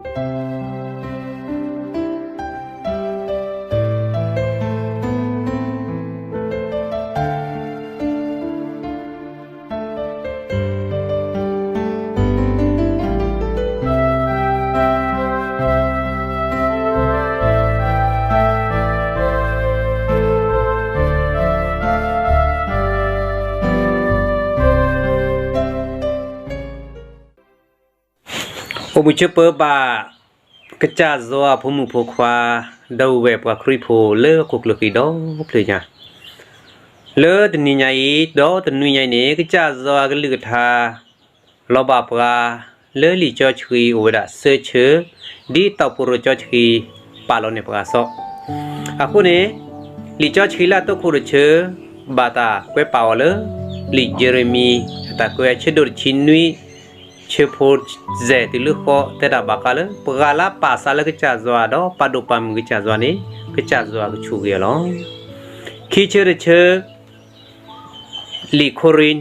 โอ အမှုချပပါကကြဇောဖမှုဖို့ခွာဒေဝဲပခရိဖို့လေကုကလကီဒေါပလေညာလေတနိညာယီဒေါတနိညာနေကကြဇောကလုကထာလောဘပရာလေလီချောချီဝဒဆေချေဒီတောပူရချောချီပါလောနေပရာဆောအခုနေလီချောချီလာတခုရချေဘာတာကွဲပါဝလေလီဂျေရမီတာကွဲချေဒိုချင်းနွီ chepor ze ti lu kho te da bakal pagala pasala ke cha zwa do padopam ke cha zwa ni ke cha zwa ke chu ge lo khi che re che li khorin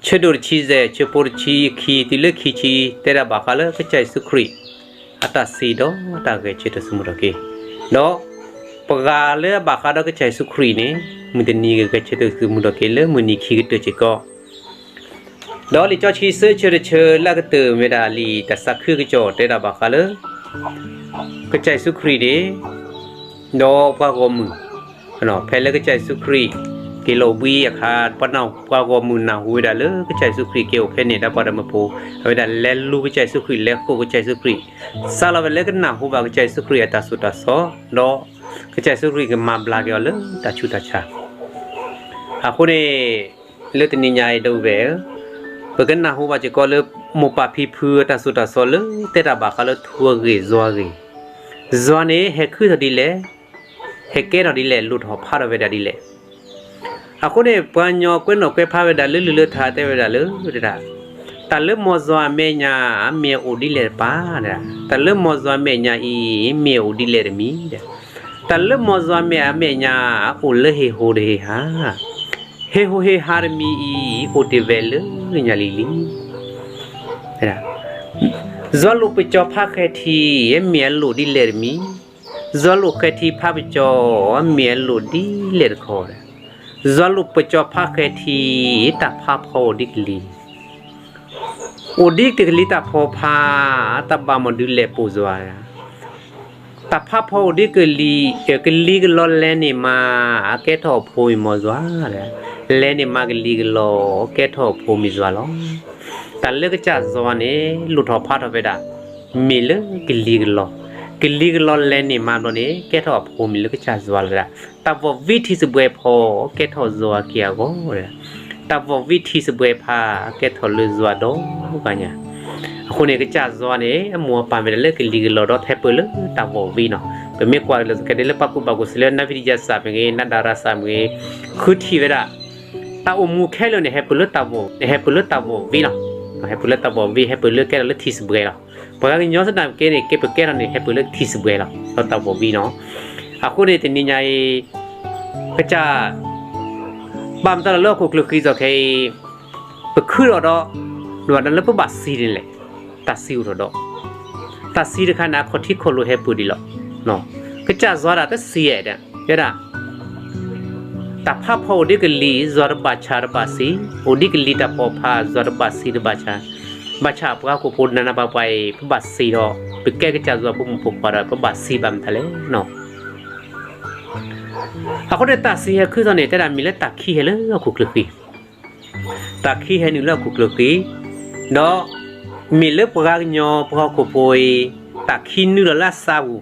che dor chi ze chepor chi khi ti lu khi chi te da bakal ke cha su khri ata si do ata ge che te sumu do ke do pagala bakal ke cha su khri ni mu te ni ge che te sumu do ke le mu ni khi ke te che ko လောလီချချီဆချရချလကတမေဒါလီတစခရကြောတေတာဘာခလကချိုင်စုခရီဒီနောပကောမနော်ဖဲလကချိုင်စုခရီကီလိုဘီအခါပနောပကောမနာဝေဒါလကချိုင်စုခရီကေโอဖဲနေတာပါဒမဖိုဝေဒါလဲလူကချိုင်စုခရီလဲကိုကချိုင်စုခရီဆာလဝလဲကနာဟူဘာကချိုင်စုခရီအတာဆုတာဆောနောကချိုင်စုခရီကမဘလာကျော်လတချူတချာအခုနေလေတနိညာရတော့ပဲ ပကနာဟိုဘာချေကောလမပဖီဖူတာဆူတာဆောလတေတာဘာခလထူရေဇွာရေဇွာနေဟက်ခူတဒီလေဟက်ကဲတော်ဒီလေလူတော်ဖာရဝဲတာဒီလေအခုနေပန်ညောကွင်းတော်ကွဲဖာဝဲတာလွလွလွထားတဲ့ဝဲတာလွတတာတလမောဇွာမေညာမေအိုဒီလေပါတဲ့တလမောဇွာမေညာဤမေအိုဒီလေမီတဲ့တလမောဇွာမေအမေညာအိုလေဟေဟိုဒေဟာဟေဟိုဟေဟာရမီဤဟိုတေဝဲလ ညာလီလီအဲ့ဒါဇောလုပချောဖခဲတီယမြေလုဒီလေမီဇောလုခဲတီဖပချောမြေလုဒီလေခေါ်တယ်ဇောလုပချောဖခဲတီတဖဖောဒီကလီအိုဒီကလီတဖောဖာတဘမဒူလေပူဇွာတဖဖောဒီကလီကလီကလောလဲနေမှာအကဲထော်ဖိုးမောဇွာတဲ့ လဲနေမကလီကလောကဲထောဖိုမီဇွာလောတလကချဇွာနေလူထောဖာထပဲတာမီလကလီကလောကလီကလောလဲနေမတော့နေကဲထောဖိုမီလကချဇွာလာတဘဝိသီစပွဲဖောကဲထောဇွာကီယာကိုတဲ့တဘဝိသီစပွဲဖာကဲထောလူဇွာတော့ဘာညာအခုနေကကြဇွာနေအမောပါမယ်လေကလီကလောတော့ထဲပလတဘဝိနော်ဘမေကွာလကတဲ့လေပကုပကုစလေနဗီဂျာစာမေနဒါရာစာမေခုတီဝရာတာအမှုခဲလို့နေဟဲပလတာဘောဟဲပလတာဘောဝီနော်ဟဲပလတာဘောဝီဟဲပလကဲလသီစဘွေလားဘာကညောစတာကဲနေကေပကဲရ ta o mu khelo ne hepulu ta bo ne hepulu ta bo vi na hepulu ta bo vi hepulu ke lo this bwe la bo ga nyo sa dam ke ne ke pe ke ne hepulu this bwe la lo ta bo vi no a ko ne te ni nya e ka cha bam ta lo ko klu khi zo ke pe khu ro do lo da lo ba si ni le ta si ro do ta si de kha na kho thi kho lo hepu di lo no ka cha zwa da ta si ye da ya da তাফা ফা ওদিক লি জ্বর বাছার বাসি ওদিক লি তা পফা জ্বর বাসির বাছা বাছা আপকা কুপুর নানা পাপাই বাসি হ পিকে কে চা জব মুপু পারা বাসি বাম থালে ন এখন তা সি হে খুজন এটা আমি মিলে তাকি হেলে কুকলকি তাকি হে নিল কুকলকি ন মিলে পগা ঞ পগা কুপই তাকি নিল লা সাবু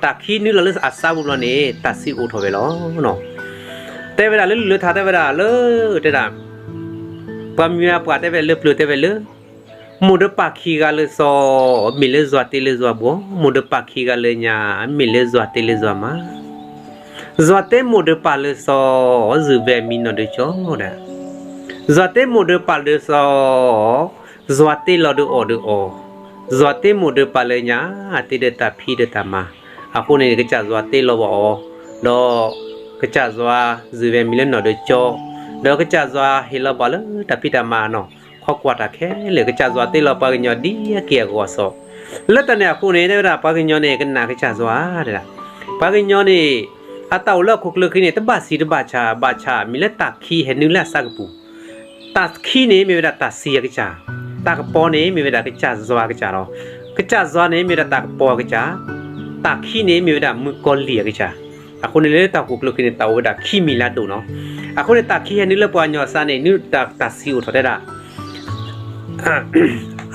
তাকি নিল লা আসাবু লনে তাসি উঠবে ল ন ခီတာခီဟဲနီလခုကလခီနော်မီလက်ပကညောပကကိုပွေတာခီနူလာဆာဘူးတာခီနူလာအဆာဘူးလို့နေတာစီအိုထော်ပဲလောနော်တဲဝဲလာလေလူထားတဲဝဲလာလေတဲတာပမ်မြာပွားတဲဝဲလေပလူတဲဝဲလေမူဒပါခီကလေစောမီလေဇွာတေလေဇွာဘောမူဒပါခီကလေညာမီလေဇွာတေလေဇွာမာဇွာတေမူဒပါလေစောဇူဘဲမီနိုဒချောဒါဇွာတေမူဒပါလေစောဇွာတေလောဒအောဒအောဇွာတေမူဒပါလေညာတေဒတာဖီဒတာမာအခုနေကကြဇွာတေလောဘောတော့ ကကြစွာဇီဝမီလနော်ဒချောဒေါကကြစွာဟီလဘလတပိတမာနော်ခဟော့ကွာတာခဲလေကကြစွာတေလောပါကညောဒီရကေကောဆောလက်တနေခုနေတဲ့ပါကညောနေကနာကကြစွာတဲ့လားပါကညောနေအတောက်လောက်ခုကလခိနေတဘစီတဘချာဘချာမီလက်တခီဟနူလာစကပူတခီနေမြေရတစီရကချာတကပေါ်နေမြေရတကချဇွာကချာတော့ကချဇွာနေမြေရတကပေါ်ကချာတခီနေမြေရတမကောလီကချာ အခုနေလေတာကိုကလုကင်းတာဝဒခီမီလာတုံနော်အခုနေတာခီရနီလပွားညောစာနေနီတာတာစီကိုထတဲ့တာ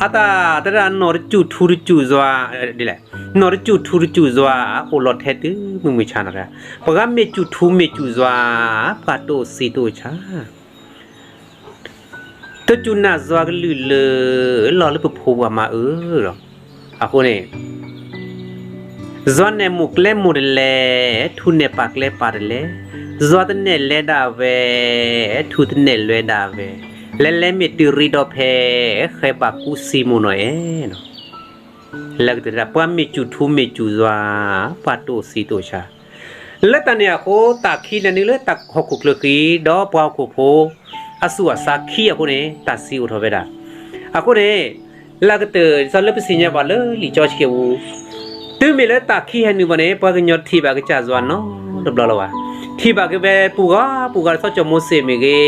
အတာတရနော်ကျူထူရကျူဇွာဒီလေနော်ကျူထူရကျူဇွာကိုလော်ထဲတူမမချနာရပကမေကျူထူမေကျူဇွာဖာတိုစီတိုချာတကျူနာဇွာကလူလေလော်လပဖိုးပါမအေးရောအခုနေ ဇွာနေမုကလေမူလေထူနေပါကလေပါတယ်ဇွာတနေလဲတာပဲထူတနေလွဲတာပဲလဲလဲမီတူရီတော့ဖဲခဲပါကူစီမနိုအဲနော်လက်တရပွမ်းမီကျူထူမီကျူဇွာပတ်တိုစီတိုချာလက်တနေကိုတာခီနေလေတဟခုကလကီတော့ပွားခုဖိုအဆူအစာခီအခုနေတာစီဦးထောပဲတာအခုနေလက်ကတဇလပစီညာပါလေလီချောချေဝ သူမေလတာခိဟန်နီဘနေပကညောတီဘာကချာဇွာနော်တော့ဘလောဝါတီဘာကပဲပူကပူကဆော့ချမိုးစေမေကေ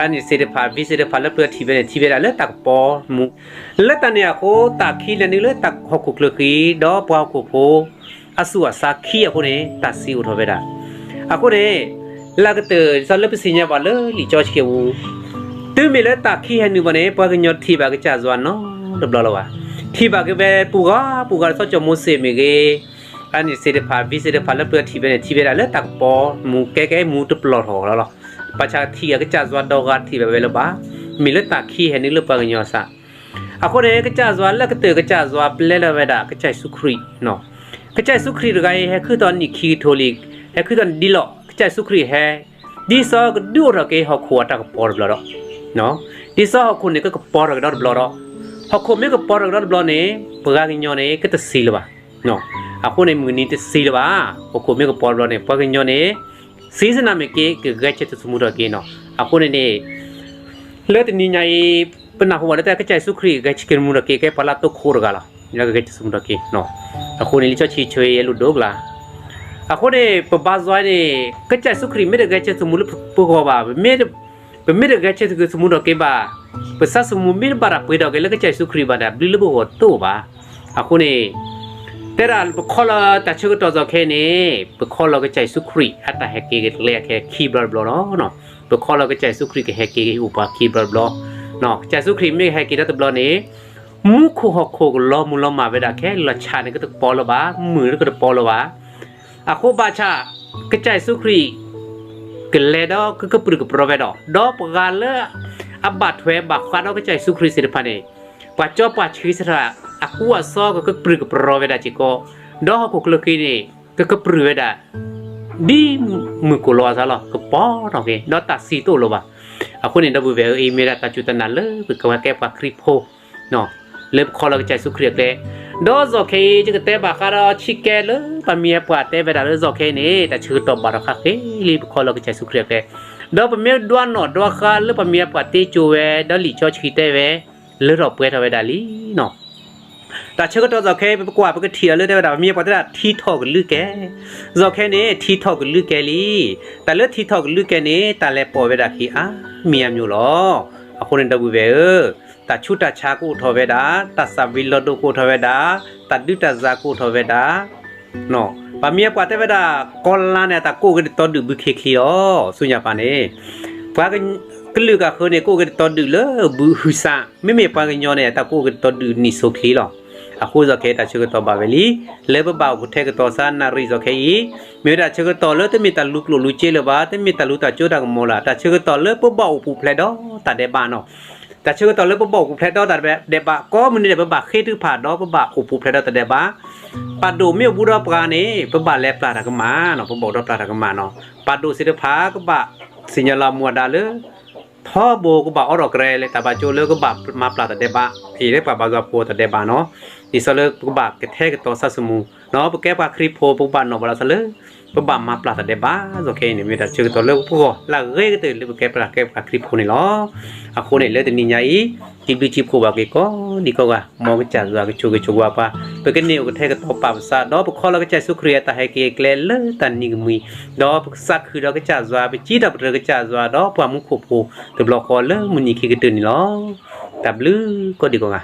အနိစေတဖာဗီစေတဖာလက်ပြတီဘနေတီဘလာလက်တပေါ်မူလက်တနေကိုတာခိလနေလက်တဟခုကလခီတော့ပွားကိုဖိုအဆူအစာခိရခိုနေတာစီကိုထော်ပဲတာအခုတဲ့လက်ကတဇလပစင်ရပါလေလီချော့ချေဝူသူမေလတာခိဟန်နီဘနေပကညောတီဘာကချာဇွာနော်တော့ဘလောဝါ လဝါတီပါကပဲပူကပူကဆော့ချမိုးစေမီကေอันนี้เสด็จพาวิเสด็จพาแล้วเพื่อทีเวneทีเวละแล้วตักปอมูแก่ๆมูตปลอดหอแล้วล่ะပချာထီကကြဇွာတော့ကထီပဲပဲလပါမီလတာခီဟဲနီလပကညောစာအခုရေကကြဇွာလက်ကတဲ့ကကြဇွာပလဲလဝဒကကြဆုခရီနော်ကကြဆုခရီရဂိုင်ဟဲခုတော်နိခီထိုလီဟဲခုတော်ဒီလောကကြဆုခရီဟဲဒီစောကဒူရကေဟခွာတာကပေါ်ဘလတော့နော်ဒီစောခုနေကပေါ်ရတော့ဘလတော့ ဟခုမေကပေါ်ရတော့ဘလနေပဂကညောနေကတစီလပါနော်အခုနေမူနီတစီလပါဟခုမေကပေါ်ဘလနေပဂညောနေစီစနာမကေကဂက်ချက်စမှုတော့ကေနော်အခုနေနေလက်တနိညာယပနာဟောလက်တကချိုင်စုခရီဂက်ချကမှုတော့ကေကေပလာတော့ခိုးရကလာညကဂက်ချက်စမှုတော့ကေနော်အခုနေလိချချီချွေရလူဒိုဂလာအခုနေပပဇွိုင်းနေကချိုင်စုခရီမေဂက်ချက်စမှုလို့ပကောပါမေ pemir gache tu sumu no ke ba pesa sumu mir bara pui dog le gache sukri ba da bli lebu got tu ba akune teral khola ta chego to jo khe ne khola gache sukri ata heke ge le ke ki bla bla no no khola gache sukri ke heke ge upa ki bla bla no cha sukri me heke da to bla ne มุขหกโคกลอมุลอมาเวดาแค่ละชาเนี่ยก็ตะปอละบามือก็ตะปอละบาอะโคบาชากระจายสุครี กเลดอก็ก็ปรึกโปรเวดอดอปกาเลอับบาดแผลบาดควาดอก็ใจสุคริสิริพันเอปัจจปัจชีสระอากูอาซอก็ก็ปรึกโปรเวดาจิโกดอก็กลกินีก็ก็ปรึกเวดาดีมือกุลอซะหรอก็ป้อนโอเคดอตัดสีตัวลบะอาคนเห็ดับเบิลเวอีเมดาตาจุตันนันเลยปรึกว่าแก้ปากคริปโฮเนาะเล็บคอเราใจสุขคริเลย อซอเคจะก็เตบาคาราชิแกเลยปะเมียปวาเตเวดาเลยซอเคนี่แต่ชื่อตบบาราคาเคลีบคอลก็ใจสุครียกเลยดอปะเมียดวนเนาะดอคาเลยปะเมียปวาเตจูเวดอลิชอชิเตเวလေတော့ပွဲထားပဲဒါလီနော်တာချက်တော့ဇော်ခဲပကွာပကထီလေတဲ့ဒါမြေပတ်တာထီထောက်လူကဲဇော်ခဲနေထီထောက်လူကဲလီတလဲထီထောက်လူကဲနေတာလဲပေါ်ပဲဒါခီအာမြေမျိုး လောအခုနေတဘူးပဲတာချူတာချာကိုထော်ပဲတာတဆဗီလဒိုကိုထော်ပဲတာတဒုတဇာကိုထော်ပဲတာနော်ပမြေကွာတဲ့ပဲတာကောလာနေတာကိုကတော့ဒုဘခေခီယောဆုညာပါနေဘာကကလူကခုနေကိုကတော်တူလဘူးဟူစာမိမိပါကညောနေတာကိုကတော်တူနိဆိုခလီလောအခုဇခေတာချကတော်ပါပဲလီလေဘဘောက်ထဲကတော်စာနာရီဇခေဤမြေတာချကတော်လတမီတလူကလူချေလပါတမီတလူတာချိုတာကမောလာတာချကတော်လပဘောက်ပူဖလက်တော့တတဲ့ပါနော် แต่เชื่อตอนเริ่มบอกกูแพลตตัดแบบเดบะก็มันเดบะเคถือผ่านดอกบะอุปูแพลตตัดเดบะปัดดูไม่บุรพกานี่ปบะแลปลาตะกมาเนาะปบอกปลาตะกมาเนาะปัดดูสิทภาก็บะสิญลามัวดาเลท่อโบก็บะอรอกเรเลยแต่บะโจเลก็บะมาปลาตะเดบะอีเรปะบะกะปัวตะเดบะเนาะอีสเลก็บะกะแทกตอซะสมุเนาะปะแกปะคริโพปะบะเนาะบะละสเล ยแต่นี่ใหญ่จิบดูจิบกูว่าแกก็ดีก็ว่ามองก็จัดว่าก็ชูก็ชูว่าปะไปกันเนี่ยก็แท้ก็ตบปามซาดอกพวกเราก็ใจสุครียแต่ให้เกเกลเลยตันนี่ก็มีดอกสักคือเราก็จัดว่าไปจีดับเราก็จัดว่าดอกปามุขผูตัวบล็อกคอเลยมันนี่คือก็ตื่นนี่ล้อตับลือก็ดีกว่า